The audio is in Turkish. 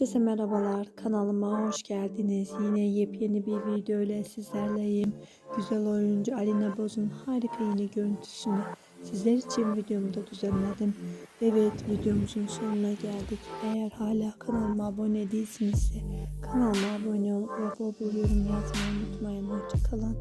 Herkese merhabalar. Kanalıma hoş geldiniz. Yine yepyeni bir video ile sizlerleyim. Güzel oyuncu Alina Boz'un harika yeni görüntüsünü sizler için videomu da düzenledim. Evet videomuzun sonuna geldik. Eğer hala kanalıma abone değilsinizse kanalıma abone olup bol bol yorum yazmayı unutmayın. Hoşçakalın.